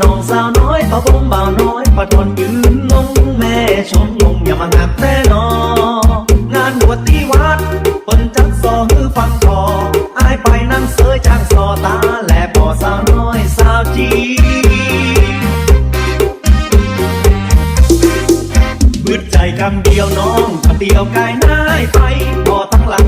น้องสาวน้อยพะบงบ่าวน้อยพะทนยืนงงแม่ชมงงอย่ามางักแน่นองานบวชที่วัดเปิ้นจัดซอฮือฟังคออายไปนั่งเสยจ้างซอตาแลบ่อสาวน้อยสาวจีบืดใจคำเดียวน้องคำเดียวกายนายไปพอตั้งหลัง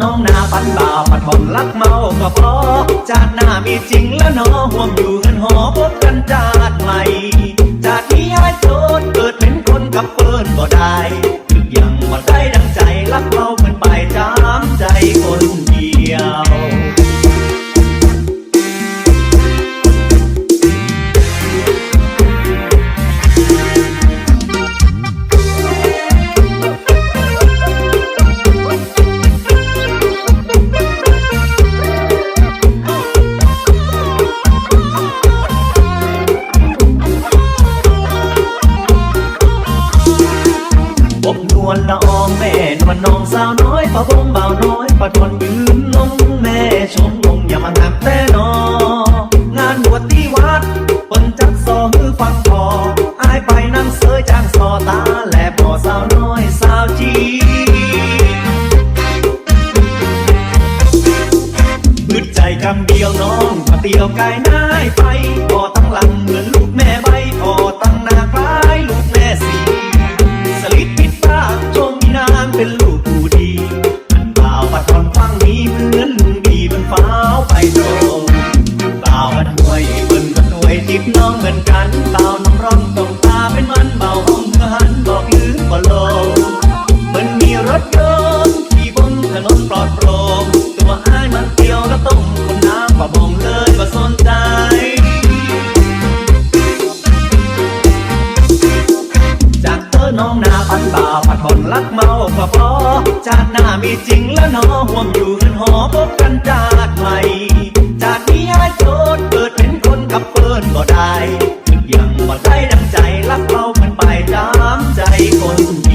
น้องนาปันบ่าวปัดผ่อนรักเมาก็พอจาดหน้ามีจริงแล้วน้อห่วงอยู่เงินหอพบกันจาดใหม่ บนวลละอองแม่นวลน้องสาวน้อยปะบงบ่าวน้อยปะทนยืนงงแม่ชมงงอย่ามาหักแต่นองานบวชที่วัดเปิ้นจัดซอมือฟังพออายไปนั่งเสยจ้างซอตาแลพอสาวน้อยสาวจีมืดใจคำเดียวน้องพอเตียวกายนายไปพอตั้งหลังเหมือนลูกแม่ เป็นมันเบาห้องเมื่อหันบอกลืมบ่ลงมันมีรถยนต์ขี่บนถนนปลอดโปร่งตัวอ้ายมันเที่ยวแล้วต้องคนน้ำประบงเลยว่สนใจจากเธอน้องนาพันบ่าวผัดผ่อนรักเมาก็พอจากหน้ามีจริงแล้วน้องห่วงอยู่เงินหอพบกันจากใหม่จากนี้ให้โจ ยังบอดใจดังใจรักเราเหมือนไปตามใจคน